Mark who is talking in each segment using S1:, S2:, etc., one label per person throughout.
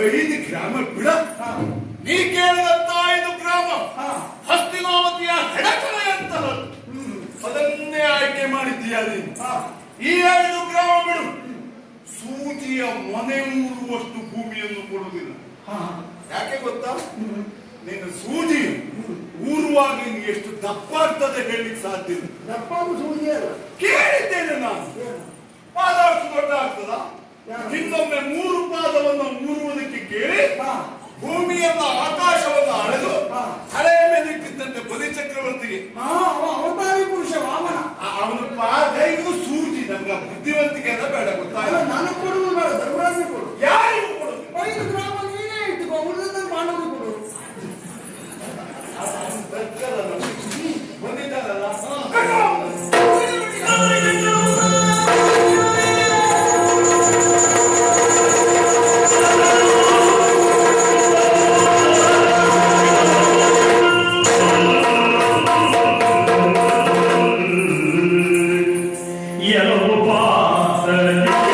S1: ಐದು ಗ್ರಾಮ
S2: ಬಿಡ. ನೀ ಕೇಳಿದಂತ ಐದು ಗ್ರಾಮ ಹಸ್ತಿನಾವತಿಯ ಹೆಡಕಲೆ ಅಂತಲ್ಲ
S1: ಹ್ಮ್.
S2: ಅದನ್ನೇ ಆಯ್ಕೆ ಮಾಡಿದ್ದೀಯ ಈ ಐದು ಗ್ರಾಮ ಬಿಡು. ಸೂಜಿಯ ಮನೆ ಮೂರುವಷ್ಟು ಭೂಮಿಯನ್ನು ಕೊಡುವುದಿಲ್ಲ.
S1: ಹಾ.
S2: ಯಾಕೆ ಗೊತ್ತಾ. ನಿನ್ನ ಸೂಜಿ ಊರುವಾಗ ನಿನ್ಗೆ ಎಷ್ಟು ದಪ್ಪ ಆಗ್ತದೆ ಹೇಳಲಿಕ್ಕೆ ಸಾಧ್ಯ ಇಲ್ಲ.
S1: ದಪ್ಪದು ಸೂಜಿ
S2: ಕೇಳಿದ್ದೇನೆ ನಾನು.
S1: ಏನು?
S2: ದೊಡ್ಡ ಆಗ್ತದ? ಇನ್ನೊಮ್ಮೆ ಮೂರು ಪಾದವನ್ನು ಮೂರುವುದಕ್ಕೆ ಕೇಳಿ ಭೂಮಿಯನ್ನು ಆಕಾಶವನ್ನು ಅಳೆದು. ಹಳೆಯ ಮೇಲೆ ಇಟ್ಟಿದ್ದಂತೆ ಬಲಿ ಚಕ್ರವರ್ತಿಗೆ
S1: ಅವತಾರಿ ಪುರುಷ ವಾಮನ.
S2: ಅವನು ಪಾದ ಇದು ಸೂಜಿ ನಮ್ಗೆ ಬುದ್ಧಿವಂತಿಕೆ ಅಂತ ಬೇಡ ಗೊತ್ತಾಗ
S1: ನಾನು ಕೊಡುವುದು ಬೇಡ ಧರ್ಮರಾಜ ಕೊಡು
S2: ಯಾರಿಗೂ ಕೊಡುದು?
S1: ಐದು ಗ್ರಾಮ Hallelujah.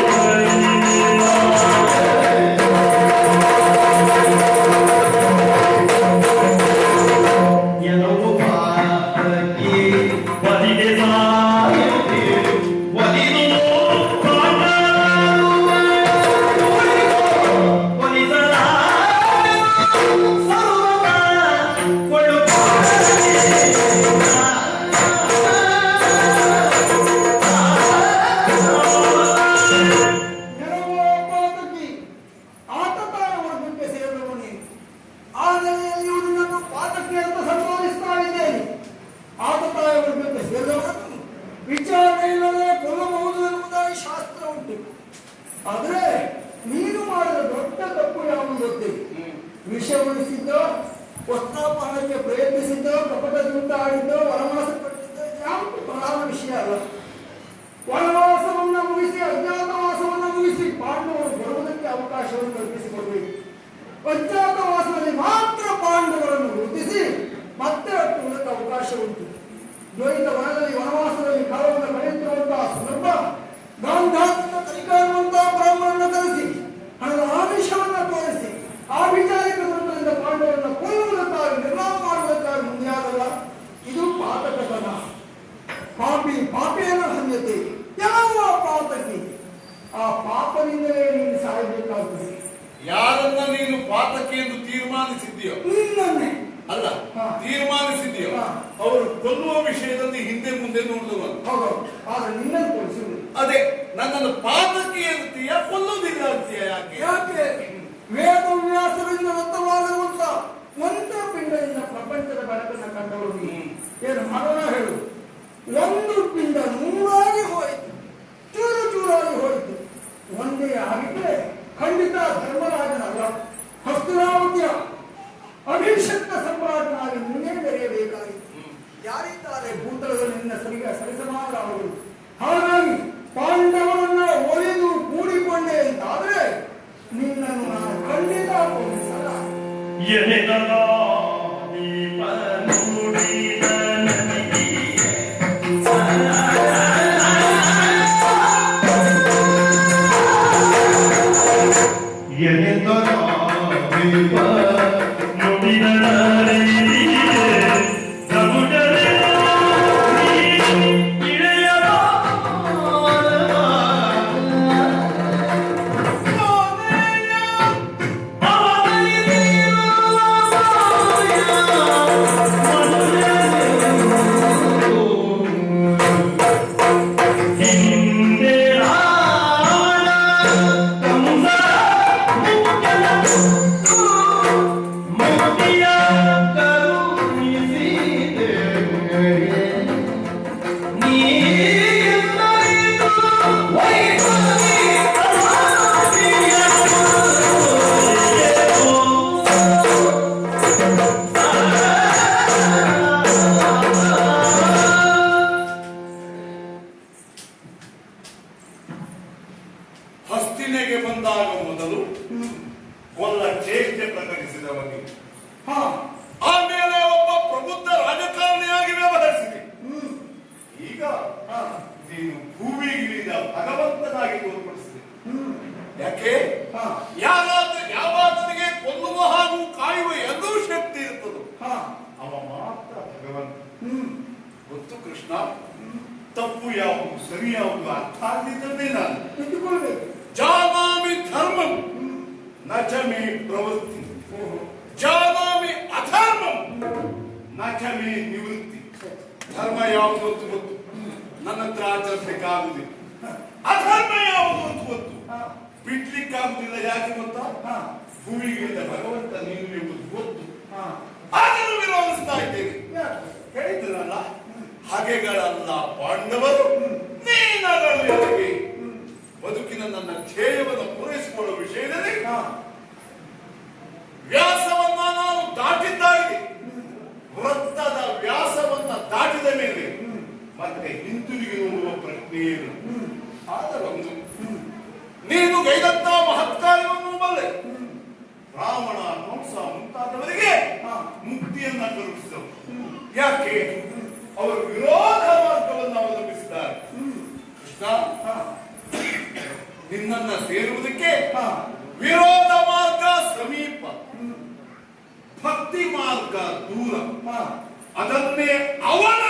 S1: ಗೊತ್ತಿಲ್ಲ ವಿಷ ಉಳಿಸಿದ್ದೋ ವಸ್ತಾಪಹರಣಕ್ಕೆ ಪ್ರಯತ್ನಿಸಿದ್ದೋ ಕಪಟ ಜೂಟ ಆಡಿದ್ದೋ ವನವಾಸ ಪಟ್ಟಿದ್ದೋ ಯಾವುದು ಪ್ರಧಾನ ವಿಷಯ ಅಲ್ಲ ವನವಾಸವನ್ನ ಮುಗಿಸಿ ಅಜ್ಞಾತವಾಸವನ್ನ ಮುಗಿಸಿ ಪಾಂಡವರು ಬರುವುದಕ್ಕೆ ಅವಕಾಶವನ್ನು ಕಲ್ಪಿಸಿಕೊಡಬೇಕು ಅಜ್ಞಾತವಾಸದಲ್ಲಿ ಮಾತ್ರ ಪಾಂಡವರನ್ನು ಗುರುತಿಸಿ ಮತ್ತೆ ಹುಟ್ಟುವುದಕ್ಕೆ ಅವಕಾಶ ಉಂಟು ದ್ವೈತ ವನದಲ್ಲಿ ವನವಾಸದಲ್ಲಿ ಪಾಪಿ ಪಾಪಿಯನ ಸಂಗತಿ ಯಾವ ಪಾಪಕ್ಕೆ? ಆ ಪಾಪದಿಂದಲೇ ನೀನು ಸಾಯಬೇಕಾಗುತ್ತದೆ.
S2: ಯಾರನ್ನ ನೀನು ಪಾಪಕ್ಕೆ ಎಂದು ತೀರ್ಮಾನಿಸಿದ್ದೀಯೋ?
S1: ನಿನ್ನನ್ನೇ.
S2: ಅಲ್ಲ. ತೀರ್ಮಾನಿಸಿದ್ದೀಯೋ? ಅವರು ಕೊಲ್ಲುವ ವಿಷಯದಲ್ಲಿ ಹಿಂದೆ ಮುಂದೆ ನೋಡಿದವರು.
S1: ಆದ್ರೆ ನಿನ್ನನ್ನು ಕೊಡಿಸುವುದು
S2: ಅದೇ ನನ್ನನ್ನು ಪಾಪಕ್ಕೆ ಅಂತೀಯ ಕೊಲ್ಲುವುದಿಲ್ಲ ಅಂತೀಯ ಯಾಕೆ?
S1: ಯಾಕೆ? ವೇದವ್ಯಾಸರಿಂದ ದತ್ತವಾಗಿರುವಂತ ಮಂತ್ರಪಿಂಡದಿಂದ ಪ್ರಪಂಚದ ಬೆಳಕನ್ನು ಕಂಡವರು ಏನು ಮಾಡೋಣ ಹೇಳು. ಒಂದು ಪಿಂಡ ನೂರಾಗಿ ಹೋಯಿತು ಹಾ ಆಮೇಲೆ ಒಬ್ಬ ಪ್ರಬುದ್ಧ ರಾಜಕಾರಣಿಯಾಗಿ ವ್ಯವಹರಿಸಿದೆ. ಈಗ ನೀನು ಭೂಮಿಗಿಳಿದ ಭಗವಂತನಾಗಿ ತೋರ್ಪಡಿಸಿದೆ. ಯಾಕೆ? ಯಾರಾದ್ರೂ ಯಾವಾತನಿಗೆ ಕೊಲ್ಲುವ ಹಾಗೂ ಕಾಯುವ ಎಲ್ಲೂ
S3: ಶಕ್ತಿ ಇರ್ತದೋ ಅವ
S2: ಮಾತ್ರ ಭಗವಂತ. ಗೊತ್ತು ಕೃಷ್ಣ? ತಪ್ಪು ಯಾವುದು ಸರಿ ಯಾವುದು ಅರ್ಥ ಆಗಿದ್ದೇ ನಾನು. ಜಾಮಾಮಿ ಧರ್ಮಂ ನಚಮಿ ಪ್ರವೃತ್ತಿ. ಜಾನಾಮಿ ಅಧರ್ಮಂ ನಾಚಮಿ ನಿವೃತ್ತಿ. ಧರ್ಮ ಯಾವುದು ಅಂತ ಗೊತ್ತು? ನನ್ನ ಹತ್ರ ಆಚರಿಸಲಿಕ್ಕಾಗುದಿಲ್ಲ ಅಧರ್ಮ ಯಾವುದು ಅಂತ ಗೊತ್ತು? ಬಿಡ್ಲಿಕ್ಕಾಗುದಿಲ್ಲ ಯಾಕೆ ಗೊತ್ತಾ?
S1: ಹಾ
S2: ಭೂಮಿಗಿಳಿದ ಭಗವಂತ ನೀನು ಎಂಬುದು ಗೊತ್ತು. ಆದರೂ ವಿರೋಧಿಸ್ತಾ ಇದ್ದೇನೆ. ಹೇಳಿದ್ರಲ್ಲ ಹಗೆಗಳಲ್ಲ ಪಾಂಡವರು ನೀನಗಳು ಬದುಕಿನ ನನ್ನ ಧ್ಯೇಯವನ್ನು ಪೂರೈಸಿಕೊಳ್ಳುವ ವಿಷಯದಲ್ಲಿ
S1: ಹಾ.
S2: ದಾಟಿದ ಮೇಲೆ. ಮತ್ತೆ ಹಿಂತಿರುಗಿ ನೋಡುವ ಪ್ರಶ್ನೆ ಏನು? ಆದರೊಂದು. ನೀನು ಗೈದಂತ ಮಹತ್ಕಾರ್ಯವನ್ನು ಬಲ್ಲೆ ರಾವಣ ಕಂಸ ಮುಂತಾದವರಿಗೆ. ಮುಕ್ತಿಯನ್ನ ಕರುಣಿಸಿದವು ಯಾಕೆ? ಅವರು ವಿರೋಧ ಮಾರ್ಗವನ್ನು ಅವಲಂಬಿಸಿದ್ದಾರೆ. ಕೃಷ್ಣ ನಿನ್ನನ್ನ ಸೇರುವುದಕ್ಕೆ ವಿರೋಧ ಮಾರ್ಗ ಸಮೀಪ. ಭಕ್ತಿ ಮಾರ್ಗ ದೂರ. ಅದನ್ನೇ ಅವಲಂಬಿಸಿದ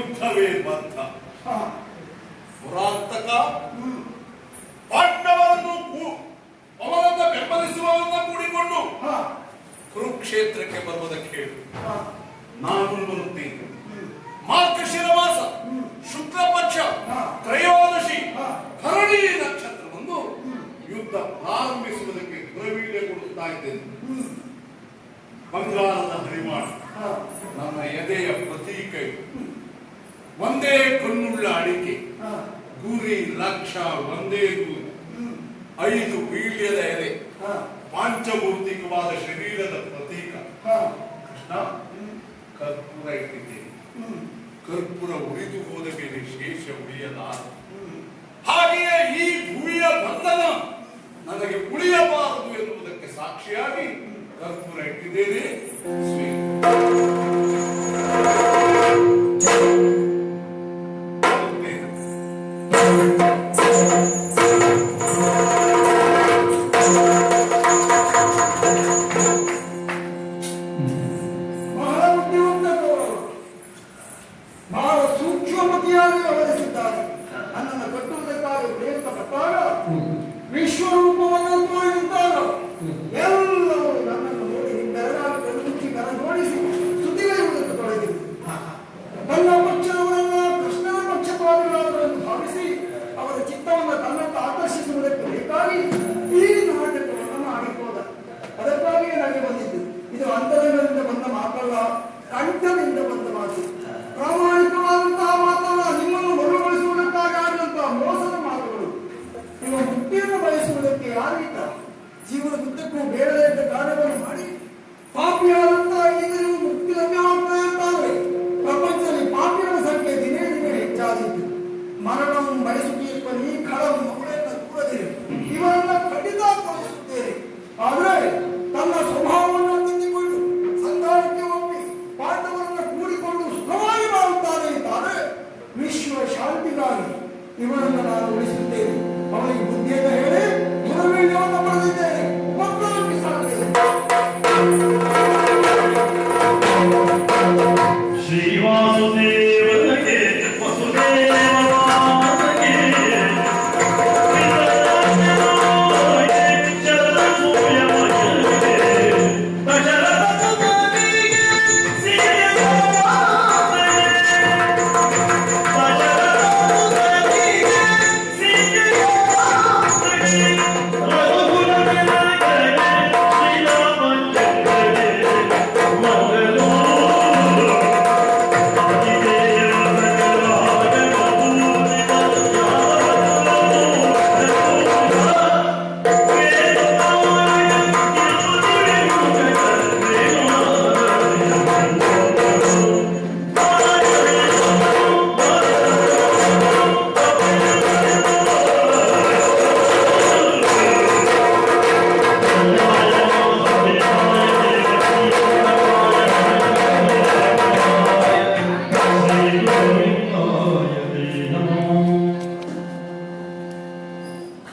S2: ಯುದ್ಧವೇ ಬದ್ಧ
S1: ಹಾ.
S2: ಪುರಾಂತಕ ಪಾಂಡವರನ್ನು ಅವರನ್ನು ಬೆಂಬಲಿಸುವವರನ್ನ ಕೂಡಿಕೊಂಡು ಕುರುಕ್ಷೇತ್ರಕ್ಕೆ ಬರುವುದಕ್ಕೆ ಹೇಳು.
S1: ಹಾ.
S2: ನಾನು ಬರುತ್ತೇನೆ ಮಾರ್ಗಶಿರ ಶಿರವಾಸ ಶುಕ್ಲ ಪಕ್ಷ. ತ್ರಯೋದಶಿ. ಭರಣಿ ನಕ್ಷತ್ರವನ್ನು ಯುದ್ಧ ಪ್ರಾರಂಭಿಸುವುದಕ್ಕೆ ದುರವೀಳ್ಯ ಕೊಡುತ್ತಾ ಇದ್ದೇನೆ. ಬಂಗಾರದ ಹರಿಮಾಣ ನನ್ನ ಎದೆಯ ಪ್ರತೀಕ. ಒಂದೇ ಕಣ್ಣುಳ್ಳ ಅಡಿಕೆ. ಗುರಿ ಲಕ್ಷ ಒಂದೇ ಗುರಿ. ಐದು ವೀಳ್ಯದ ಎಲೆ. ಪಾಂಚಭೌತಿಕವಾದ ಶರೀರದ ಪ್ರತೀಕ. ಕೃಷ್ಣ ಕರ್ಪೂರ ಇಟ್ಟಿದ್ದೇನೆ. ಕರ್ಪೂರ ಉಳಿದು ಹೋದ ಮೇಲೆ ಶೇಷ
S1: ಉಳಿಯದ
S2: ಹಾಗೆಯೇ ಈ ಭೂಮಿಯ ಬಂಧನ ನನಗೆ ಉಳಿಯಬಾರದು ಎನ್ನುವುದಕ್ಕೆ ಸಾಕ್ಷಿಯಾಗಿ ಕರ್ಪೂರ ಇಟ್ಟಿದ್ದೇನೆ.